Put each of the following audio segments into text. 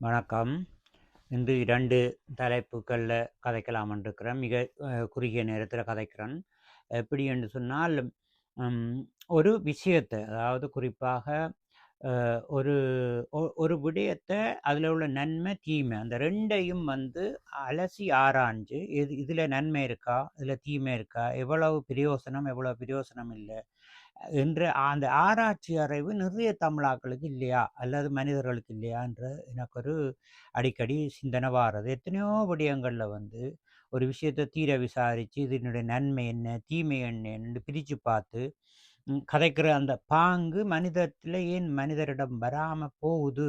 வணக்கம். இன்று இரண்டு தலைப்புகளில் கதைக்கலாம் இருக்கிறேன். மிக குறுகிய நேரத்தில் கதைக்கிறேன். எப்படி என்று சொன்னால், ஒரு விஷயத்தை அதாவது குறிப்பாக ஒரு ஒ ஒரு விடயத்தை அதில் உள்ள நன்மை, தீமை அந்த ரெண்டையும் வந்து அலசி ஆராய்ஞ்சு, இது இதில் நன்மை இருக்கா? இதில் தீமை இருக்கா? எவ்வளவு பிரயோசனம், எவ்வளவு பிரயோசனம் இல்லை என்ற அந்த ஆராய்ச்சி அறிவு நிறைய தமிழாக்களுக்கு இல்லையா? அல்லது மனிதர்களுக்கு இல்லையா? என்ற எனக்கு ஒரு அடிக்கடி சிந்தனை வாரது. எத்தனையோ விடயங்களில் வந்து ஒரு விஷயத்தை தீர விசாரித்து இதனுடைய நன்மை என்ன? தீமை என்னென்று பிரித்து பார்த்து, கதைக்கிற அந்த பாங்கு மனிதத்தில் ஏன் மனிதரிடம் வராமல் போகுது?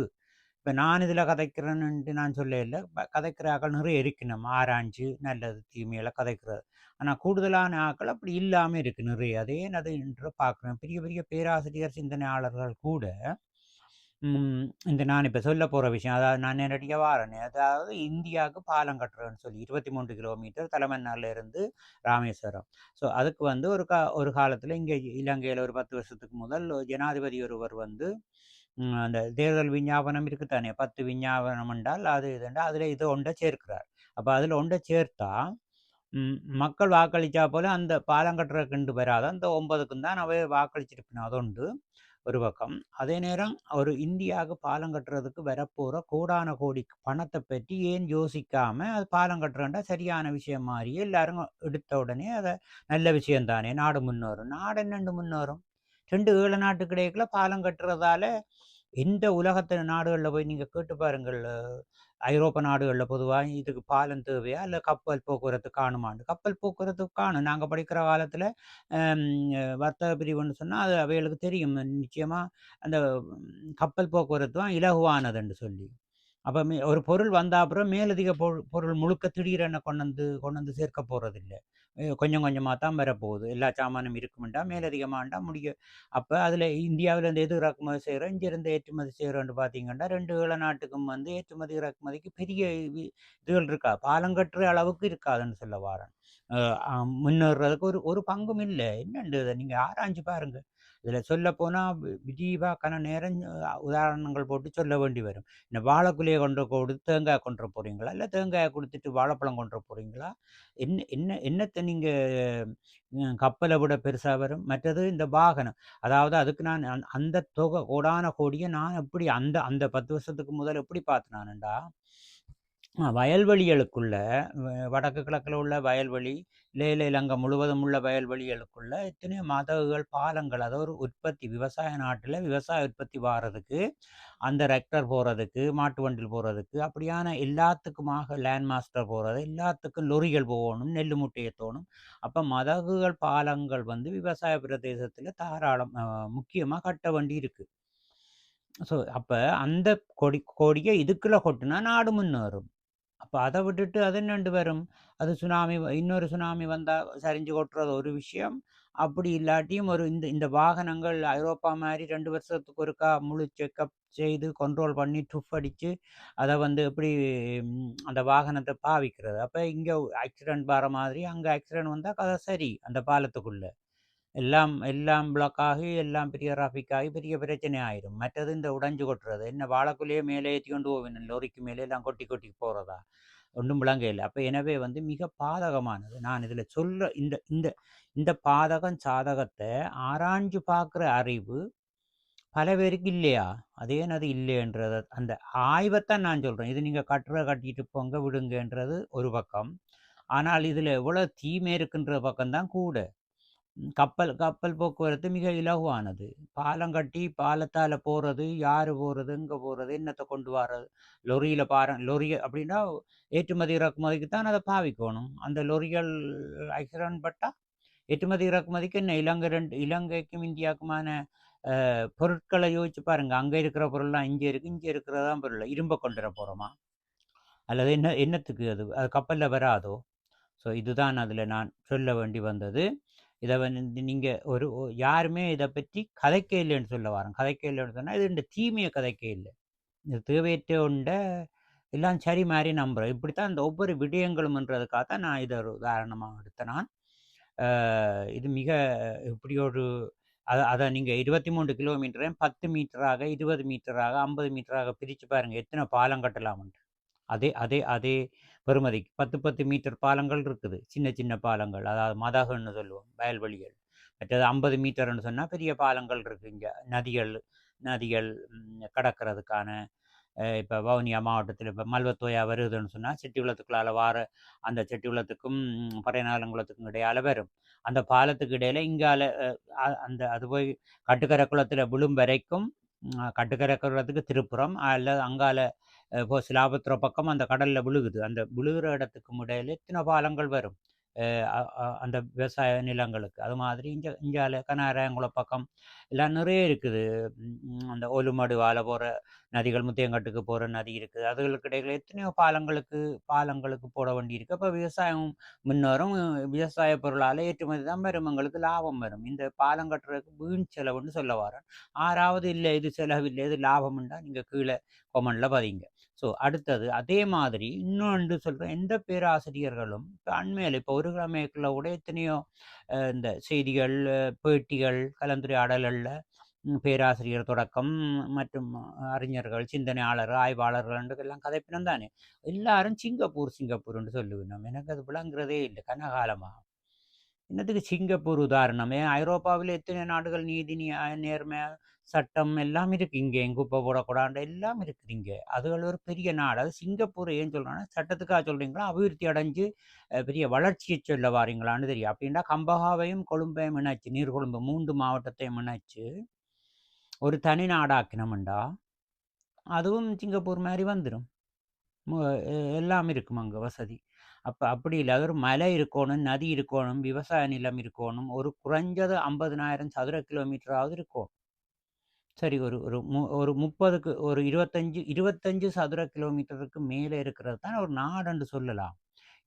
இப்போ நான் இதில் கதைக்கிறேன்னுட்டு நான் சொல்ல இல்லை கதைக்கிற ஆக்கள் நிறைய இருக்கணும். ஆராய்ஞ்சு நல்லது, தீமையெல்லாம் கதைக்கிறது. ஆனால் கூடுதலான ஆக்கள் அப்படி இல்லாமல் இருக்குது நிறைய. அதே ஏன் அது என்று பார்க்குறேன் பெரிய பெரிய பேராசிரியர், சிந்தனையாளர்கள் கூட, இந்த நான் இப்போ சொல்லப் போகிற விஷயம், அதாவது நான் நேரடியாக வாரேன். அதாவது இந்தியாவுக்கு பாலம் கட்டுறேன்னு சொல்லி 23 கிலோமீட்டர் தலைமன்னார்ல இருந்து ராமேஸ்வரம். ஸோ அதுக்கு வந்து ஒரு கா ஒரு காலத்தில் இங்கே இலங்கையில் ஒரு 10 வருஷத்துக்கு முதல் ஜனாதிபதி ஒருவர் வந்து, அந்த தேர்தல் விஞ்ஞாபனம் இருக்கு தானே, 10 விஞ்ஞாபனம் என்றால் அது இதுண்டா அதில் இது ஒன்றை சேர்க்கிறார். அப்போ அதில் ஒன்றை சேர்த்தா, மக்கள் வாக்களித்தா போல அந்த பாலம் கிண்டு வராது. அந்த ஒன்பதுக்கும் தான் அவை வாக்களிச்சிருப்பின. அதோண்டு ஒரு பக்கம். அதே நேரம் ஒரு இந்தியாவுக்கு பாலம் கட்டுறதுக்கு வரப்போற கோடான கோடி பணத்தை பற்றி ஏன் யோசிக்காமல் அது பாலம் கட்டுறேன்டா சரியான விஷயம் மாதிரியே எல்லாரும் எடுத்த உடனே அதை நல்ல விஷயம் தானே, நாடு முன்னேறும். நாடு என்னண்டு முன்னேறும்? 2 ஏழை நாட்டுக்கு இடையில பாலம் கட்டுறதால, எந்த உலகத்து நாடுகளில் போய் நீங்கள் கேட்டு பாருங்கள். ஐரோப்ப நாடுகளில் பொதுவாக இதுக்கு பாலம் தேவையா? இல்லை கப்பல் போக்குவரத்து காணுமாண்டு கப்பல் போக்குவரத்து காணும். நாங்கள் படிக்கிற காலத்தில் வர்த்தக பிரிவுன்னு சொன்னால் அது அவைகளுக்கு தெரியும். நிச்சயமாக அந்த கப்பல் போக்குவரத்து தான் இலகுவானதுன்னு சொல்லி. அப்போ மே ஒரு பொருள் வந்தா அப்புறம் மேலதிக பொருள் பொருள் முழுக்க திடீரென கொண்டு வந்து கொண்டு வந்து சேர்க்க போகிறதில்லை கொஞ்சம் கொஞ்சமாக தான் வரப்போகுது. எல்லா சாமானும் இருக்குமெண்டா, மேலதிகமாண்டா அப்போ அதில் இந்தியாவில் இந்தியாவிலேருந்து எது இறக்குமதி செய்கிறோம் இங்கேருந்து ஏற்றுமதி செய்கிறோன்னு பார்த்தீங்கன்னா, ரெண்டு வேள நாட்டுக்கும் வந்து ஏற்றுமதி, இறக்குமதிக்கு பெரிய இதுகள் இருக்கா? பாலம் கட்டுற அளவுக்கு இருக்காதுன்னு சொல்ல வாரன் முன்னேறதுக்கு ஒரு ஒரு பங்கும் இல்லை என்னண்டு இதை நீங்கள் ஆராய்ஞ்சு பாருங்கள் இதில் சொல்லப்போனால் வி கன நேரம் உதாரணங்கள் போட்டு சொல்ல வேண்டி வரும். இந்த வாழைக்குலையை கொண்டு கொடுத்து தேங்காய் கொண்டு போகிறீங்களா இல்லை தேங்காயை கொடுத்துட்டு வாழைப்பழம் கொண்டு போகிறீங்களா என்ன என்ன என்னத்த நீங்கள் கப்பலை விட பெருசாக வரும்? மற்றது இந்த வாகனம். அதாவது அதுக்கு நான் அந் அந்த தொகை கோடான கோடியை நான் எப்படி அந்த அந்த 10 வருஷத்துக்கு முதல் எப்படி பார்த்தேன் வயல்வெளிகளுக்குள்ள வடக்கு கிழக்கில் உள்ள வயல்வெளி, லே இலங்கை முழுவதும் உள்ள வயல்வெளிகளுக்குள்ள எத்தனையோ மதகுகள், பாலங்கள் அதாவது ஒரு உற்பத்தி விவசாய நாட்டில் விவசாய உற்பத்தி வாரதுக்கு, அந்த ரெக்டர் போகிறதுக்கு மாட்டு வண்டில் போகிறதுக்கு அப்படியான எல்லாத்துக்குமாக லேண்ட் மாஸ்டர் போகிறது எல்லாத்துக்கும் லொரிகள் போகணும், நெல் முட்டையை தோணும் அப்போ மதகுகள், பாலங்கள் வந்து விவசாய பிரதேசத்தில் தாராளம் முக்கியமாக கட்ட வேண்டி இருக்குது ஸோ அப்போ அந்த கொடி கொடியை இதுக்குள்ளே கொட்டினா நாடு முன்னேறும். அப்போ அதை விட்டுட்டு அது என்னண்டு வரும்? அது சுனாமி இன்னொரு சுனாமி வந்தால் சரிஞ்சு கொட்டுறது ஒரு விஷயம். அப்படி இல்லாட்டியும் ஒரு இந்த இந்த வாகனங்கள் ஐரோப்பா மாதிரி ரெண்டு வருஷத்துக்கு ஒருக்கா முழு செக்கப் செய்து, கண்ட்ரோல் பண்ணி, டுஃப் அடித்து அதை வந்து எப்படி அந்த வாகனத்தை பாவிக்கிறது. அப்போ இங்கே ஆக்சிடென்ட் வர மாதிரி, அங்கே ஆக்சிடென்ட் வந்தால் கதை சரி. அந்த பாலத்துக்குள்ளே எல்லாம் எல்லாம் பிளாக்காகி எல்லாம் பெரிய டிராஃபிக் ஆகி பெரிய பிரச்சனை ஆயிரும். மற்றது இந்த உடஞ்சு கொட்டுறது. என்ன வாழைக்குள்ளேயே மேலே ஏற்றி கொண்டு போவேன் லோரிக்கு மேலே எல்லாம் கொட்டி கொட்டி போகிறதா ஒன்றும் விளங்க இல்லை அப்போ எனவே வந்து மிக பாதகமானது. நான் இதில் சொல்ற இந்த இந்த இந்த பாதகம், சாதகத்தை ஆராய்ஞ்சு பார்க்குற அறிவு பல பேருக்கு இல்லையா? அது ஏன் அது இல்லைன்றத அந்த ஆய்வைத்தான் நான் சொல்கிறேன் இது நீங்கள் கட்டுற கட்டிட்டு போங்க, விடுங்கன்றது ஒரு பக்கம். ஆனால் இதில் எவ்வளோ தீமை இருக்குன்ற பக்கம் தான் கூட. கப்பல் கப்பல் போக்குவரத்து மிக இலகுவானது. பாலம் கட்டி பாலத்தால் போகிறது யார் போகிறது இங்கே போகிறது என்னத்தை கொண்டு வர்றது லொரியில் பாரம் லொரி அப்படின்னா ஏற்றுமதி, இறக்குமதிக்கு தான் அதை பாவிக்கணும் அந்த லொரிகள் ஆக்சிடென்ட் பட்டா, ஏற்றுமதி, இறக்குமதிக்கு என்ன இலங்கை ரெண்டு இலங்கைக்கும் இந்தியாவுக்குமான பொருட்களை யோசிச்சு பாருங்க. அங்கே இருக்கிற பொருள்லாம் இங்கே இருக்கு. இங்கே இருக்கிறதான் பொருள். இரும்பை கொண்டு வர போகிறோமா அல்லது என்ன என்னத்துக்கு அது? அது கப்பலில் வராதோ? ஸோ இதுதான் அதில் நான் சொல்ல வேண்டி வந்தது. இதை வந்து நீங்கள் ஒரு யாருமே இதை பற்றி கதைக்க இல்லைன்னு சொல்ல வரோம் கதைக்க இல்லைன்னு சொன்னால் இது இந்த தீமையை கதைக்க இல்லை இந்த தேவையற்ற ஒண்ட எல்லாம் சரி மாதிரி நம்புகிறோம் இப்படி இப்படித்தான் இந்த ஒவ்வொரு விடயங்களும்ன்றதுக்காக தான் நான் இதை ஒரு உதாரணமாக எடுத்தேன் நான். இது மிக இப்படி ஒரு அதை அதை நீங்கள் இருபத்தி மூன்று கிலோமீட்டரையும் 10 மீட்டராக, 20 மீட்டராக, 50 மீட்டராக பிரித்து பாருங்கள் எத்தனை பாலம் கட்டலாம்ன்ட்டு. அதே அதே அதே பெறுமதிக்கு 10, 10 மீட்டர் பாலங்கள் இருக்குது. சின்ன சின்ன பாலங்கள். அதாவது மதகுன்னு சொல்லுவோம். வயல்வெளிகள். மற்றது ஐம்பது மீட்டர்னு சொன்னால் பெரிய பாலங்கள் இருக்கு இங்கே நதிகள் நதிகள் கடக்கிறதுக்கான இப்போ வவுனியா மாவட்டத்தில் இப்போ மல்வத்தோயா வருதுன்னு சொன்னால் செட்டி குளத்துக்குள்ளால் வார அந்த செட்டி குளத்துக்கும் பறையநாளங்குளத்துக்கும் இடையால வரும். அந்த பாலத்துக்கு இடையில இங்கால அந்த அது போய் கட்டுக்கரை குளத்தில் விழும் வரைக்கும், கட்டுக்கரைக்கிறதுக்கு திருப்புறம் அல்லது அங்கால இப்போ சிலாபத்திர பக்கம் அந்த கடலில் விழுகுது. அந்த விழுகிற இடத்துக்கும் இடையில எத்தன பாலங்கள் வரும். அந்த விவசாய நிலங்களுக்கு. அது மாதிரி இங்கே இங்கால கனகராயன்குளம் பக்கம் எல்லாம் நிறைய இருக்குது. அந்த ஒலுமடு வாழ போகிற நதிகள், முத்தியங்கட்டுக்கு போகிற நதி இருக்குது. அதுகளுக்கு இடையில எத்தனையோ பாலங்களுக்கு பாலங்களுக்கு போட வேண்டியிருக்கு. அப்போ விவசாயம் முன்னேறும். விவசாய பொருளால் ஏற்றுமதி தான் வரும். எங்களுக்கு லாபம் வரும். இந்த பாலம் கட்டுறதுக்கு வீண் செலவுன்னு சொல்ல வரேன் ஆறாவது இல்ல இது செலவில்ல, இது லாபம்ண்டா நீங்க கீழே கொமனில் பதிங்க. ஸோ அடுத்தது அதே மாதிரி இன்னொன்று சொல்கிறேன் எந்த பேராசிரியர்களும் இப்போ அண்மையில் இப்போ ஒரு கிழமைக்குள்ள கூட எத்தனையோ இந்த செய்திகள், பேட்டிகள், கலந்துரையாடல்களில் பேராசிரியர் தொடக்கம் மற்றும் அறிஞர்கள், சிந்தனையாளர் ஆய்வாளர்கள் எல்லாம் கதைப்பினம் தானே. எல்லாரும் சிங்கப்பூர் சிங்கப்பூர்ன்னு சொல்லுவினோம். எனக்கு அது விளங்குறதே இல்லை கனகாலமாக என்னத்துக்கு சிங்கப்பூர் உதாரணமே? ஐரோப்பாவில் எத்தனை நாடுகள் நீதி, நியாயம், நேர்மை, சட்டம் எல்லாம் இருக்குது இங்கே குப்பை போடக்கூடாது எல்லாம் இருக்குது இங்கே. அதுகள் ஒரு பெரிய நாடு. அது சிங்கப்பூர் ஏன் சொல்கிறாங்கன்னா சட்டத்துக்காக சொல்கிறீங்களா அபிவிருத்தி அடைஞ்சு பெரிய வளர்ச்சியை சொல்ல வாரீங்களான்னு தெரியும். அப்படின்னா கம்பஹாவையும், கொழும்பையும் இணைச்சு, நீர்கொழும்பு மூன்று மாவட்டத்தையும் இணைச்சு, ஒரு தனி நாடாக்கினமுண்டா அதுவும் சிங்கப்பூர் மாதிரி வந்துடும் எல்லாம் இருக்கும் அங்கே வசதி. அப்போ அப்படி இல்லை அது ஒரு மலை இருக்கணும் நதி இருக்கணும் விவசாய நிலம் இருக்கணும் ஒரு குறைஞ்சது 50,000 சதுர கிலோமீட்டராவது இருக்கும் சரி ஒரு ஒரு மு ஒரு 30க்கு ஒரு 25 25 சதுர கிலோமீட்டருக்கு மேலே இருக்கிறது தான் ஒரு நாடுன்னு சொல்லலாம்.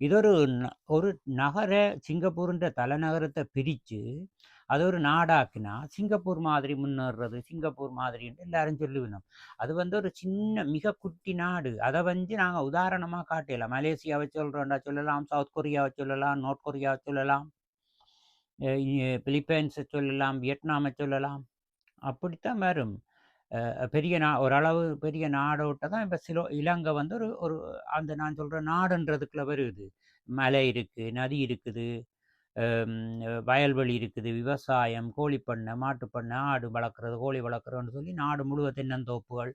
இது ஒரு ந ஒரு நகர சிங்கப்பூருன்ற தலைநகரத்தை பிரித்து அது ஒரு நாடாக்குனா சிங்கப்பூர் மாதிரி முன்னேறது சிங்கப்பூர் மாதிரின்ட்டு எல்லாரும் சொல்லுவினோம். அது வந்து ஒரு சின்ன மிக குட்டி நாடு. அதை வந்து நாங்கள் உதாரணமாக காட்டலாம். மலேசியாவை சொல்கிறோண்டா சொல்லலாம், சவுத் கொரியாவை சொல்லலாம், நோர்த் கொரியாவை சொல்லலாம். பிலிப்பைன்ஸை சொல்லலாம், வியட்நாமை சொல்லலாம். அப்படித்தான் வரும். பெரிய நா ஓரளவு பெரிய நாடோட்ட தான் இப்போ சிலோ இலங்கை வந்து ஒரு ஒரு அந்த நான் சொல்கிற நாடுன்றதுக்குள்ளே வருது. மலை இருக்குது நதி இருக்குது, வயல்வெளி இருக்குது, விவசாயம், கோழிப்பண்ணை, மாட்டுப்பண்ணை, ஆடு வளர்க்குறது, கோழி வளர்க்குறோன்னு சொல்லி நாடு முழுவதும் தென்னந்தோப்புகள்,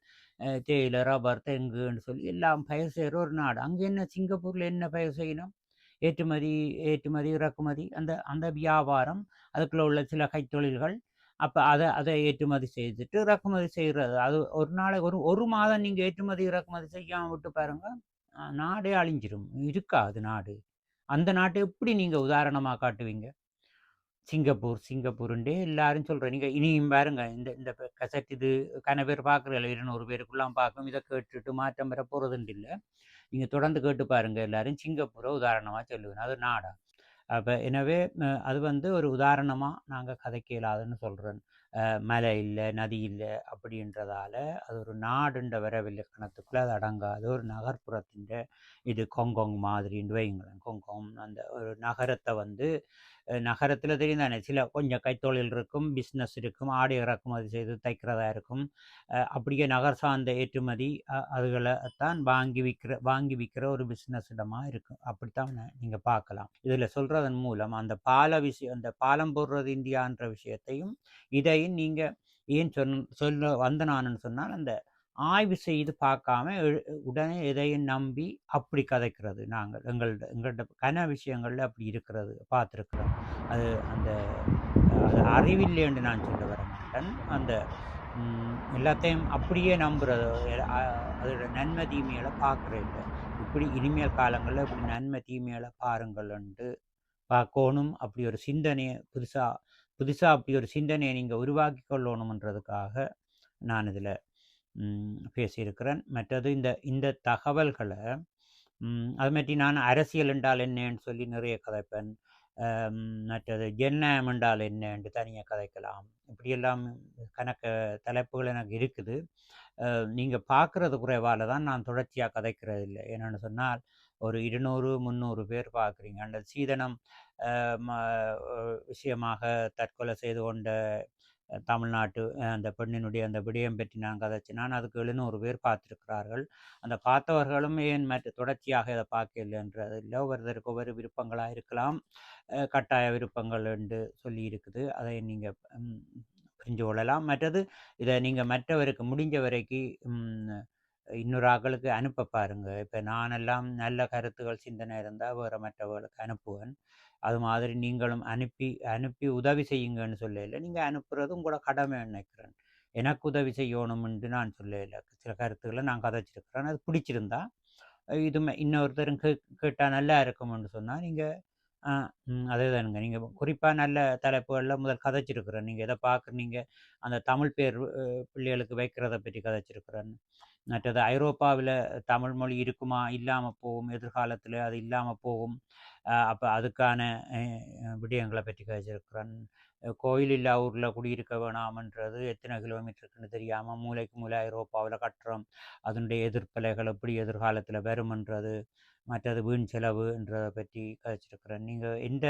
தேயிலை, ரப்பர், தெங்குன்னு சொல்லி எல்லாம் பயிர் செய்கிற ஒரு நாடு. அங்கே என்ன சிங்கப்பூரில் என்ன பயிர் செய்யணும்? ஏற்றுமதி ஏற்றுமதி, இறக்குமதி அந்த அந்த வியாபாரம், அதுக்குள்ள உள்ள சில கைத்தொழில்கள். அப்போ அதை அதை ஏற்றுமதி செய்துட்டு, இறக்குமதி செய்கிறது அது ஒரு நாளைக்கு ஒரு ஒரு மாதம் நீங்கள் ஏற்றுமதி, இறக்குமதி செய்யாமல் விட்டு பாருங்கள் நாடே அழிஞ்சிடும் இருக்காது நாடு. அந்த நாட்டை எப்படி நீங்கள் உதாரணமாக காட்டுவீங்க? சிங்கப்பூர், சிங்கப்பூருண்டே எல்லாரும் சொல்கிறேன் நீங்கள் இனியும் பாருங்க. இந்த இந்த கசட் இது கன பேர் பார்க்குறீல 200 பேருக்குல்லாம் பார்க்கும். இதை கேட்டுட்டு மாற்றம் பெற போகிறதுண்டு இல்லை நீங்கள் தொடர்ந்து கேட்டு பாருங்கள் எல்லாரும். சிங்கப்பூரை உதாரணமாக சொல்லுவேன். அது நாடா. அப்போ எனவே அது வந்து ஒரு உதாரணமாக நாங்கள் கதைக்க இயலாதுன்னு சொல்றேன். மலை இல்லை நதி இல்லை அப்படின்றதால, அது ஒரு நாடுன்ற வரவிலக்கணத்துக்குள்ள அது அடங்காது. ஒரு நகர்ப்புறத்தின் இது கொங்கொங் மாதிரின்னு வைங்களேன் கொங்கொங் அந்த ஒரு நகரத்தை வந்து நகரத்தில் தெரியும் தானே, சில கொஞ்சம் கைத்தொழில் இருக்கும், பிஸ்னஸ் இருக்கும், ஆடை இறக்குமதி செய்து தைக்கிறதா இருக்கும். அப்படியே நகர் சார்ந்த ஏற்றுமதி அதுகளை தான் வாங்கி விற்கிற வாங்கி விற்கிற ஒரு பிஸ்னஸ் இடமாக இருக்கும். அப்படித்தான் நீங்கள் பார்க்கலாம். இதில் சொல்கிறதன் மூலம் அந்த பால விஷயம் அந்த பாலம் போடுறது இந்தியான்ற விஷயத்தையும், இதையும் நீங்கள் ஏன் சொன்ன சொல்ல வந்தனான்னு சொன்னால், அந்த ஆய்வு செய்து பார்க்காம உடனே எதையும் நம்பி அப்படி கதைக்கிறது நாங்கள். எங்கள்ட எங்கள்ட கன விஷயங்களில் அப்படி இருக்கிறது பார்த்துருக்குறோம் அது அந்த அது அறிவில்லை என்று நான் சொல்ல வரமாட்டேன். அந்த எல்லாத்தையும் அப்படியே நம்புறது. அதோட நன்மை, தீமையில பார்க்குறேன் இப்படி இனிமேல் காலங்களில் இப்படி நன்மை, தீமையில பாருங்கள்ன்ட்டு பார்க்கோணும். அப்படி ஒரு சிந்தனையை புதுசாக புதுசாக அப்படி ஒரு சிந்தனையை நீங்கள் உருவாக்கி கொள்ளணுன்றதுக்காக நான் இதில் பேசியிருக்கிறேன். மற்றது இந்த இந்த தகவல்களை அது மாதிரி நான் அரசியல் என்றால் என்னன்னு சொல்லி நிறைய கதைப்பேன். மற்றது ஜனநாயகம் என்றால் என்னன்னு தனியாக கதைக்கலாம். இப்படியெல்லாம் கணக்கு தலைப்புகள் எனக்கு இருக்குது. நீங்கள் பார்க்குறது குறைவால் தான் நான் தொடர்ச்சியாக கதைக்கிறது இல்லை என்னென்னு சொன்னால், ஒரு 200, 300 பேர் பார்க்குறீங்க. அந்த சீதனம் ம விஷயமாக தற்கொலை செய்து கொண்ட தமிழ்நாட்டு அந்த பெண்ணினுடைய அந்த விடயம் பற்றி நான் கதைச்சினான். அதுக்கு எழுநூறு பேர் பார்த்துருக்கிறார்கள். அந்த பார்த்தவர்களும் ஏன் மற்ற தொடர்ச்சியாக இதை பார்க்கலன்றது இல்லை ஒவ்வொருத்தருக்கு ஒவ்வொரு விருப்பங்களாக இருக்கலாம். கட்டாய விருப்பங்கள் என்று சொல்லி இருக்குது. அதை நீங்கள் புரிஞ்சு கொள்ளலாம். மற்றது இதை நீங்கள் மற்றவருக்கு முடிஞ்ச வரைக்கும் இன்னொரு ஆக்களுக்கு அனுப்ப பாருங்கள் இப்போ நானெல்லாம் நல்ல கருத்துகள் சிந்தனை இருந்தால் வேறு மற்றவர்களுக்கு அனுப்புவேன். அது மாதிரி நீங்களும் அனுப்பி அனுப்பி உதவி செய்யுங்கன்னு சொல்லல. நீங்கள் அனுப்புறது உங்களோட கடமை நினைக்கிறேன். எனக்கு உதவி செய்யணும்னு நான் சொல்லல. சில கருத்துக்களை நான் கதைச்சிருக்கிறேன். அது பிடிச்சிருந்தா இது இன்னொருத்தரும் கே கேட்டால் நல்லா இருக்கும்னு சொன்னால் நீங்கள் அதே தானுங்க. நீங்கள் குறிப்பாக நல்ல தலைப்புகளில் முதல் கதைச்சிருக்கிறேன். நீங்கள் எதை பார்க்குறீங்க அந்த தமிழ் பேர் பிள்ளைகளுக்கு வைக்கிறத பற்றி கதைச்சிருக்கிறேன் மற்றது ஐரோப்பாவில் தமிழ் மொழி இருக்குமா? இல்லாமல் போகும். எதிர்காலத்தில் அது இல்லாமல் போகும். அப்போ அதுக்கான விடயங்களை பற்றி கதைச்சிருக்கிறேன் கோயில் இல்லா ஊரில் குடியிருக்க வேணாமன்றது எத்தனை கிலோமீட்டருக்குன்னு தெரியாமல் மூலைக்கு மூளை ஐரோப்பாவில் கட்டுறோம். அதனுடைய எதிர்ப்பலைகள் எப்படி எதிர்காலத்தில் வருமன்றது மற்றது வீண் செலவுன்றதை பற்றி கதைச்சிருக்கிறேன். நீங்கள் எந்த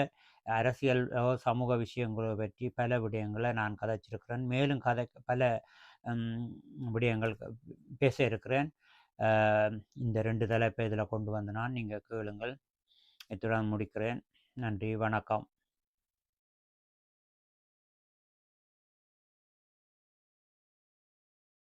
அரசியல் சமூக விஷயங்களை பற்றி பல விடயங்களை நான் கதைச்சிருக்கிறேன். மேலும் கதை பல விடயங்கள் பேச இருக்கிறேன். இந்த ரெண்டு தலைப்பை இதில் கொண்டு வந்து நான் நீங்கள் கேளுங்கள். இத்துடன் முடிக்கிறேன். நன்றி வணக்கம்.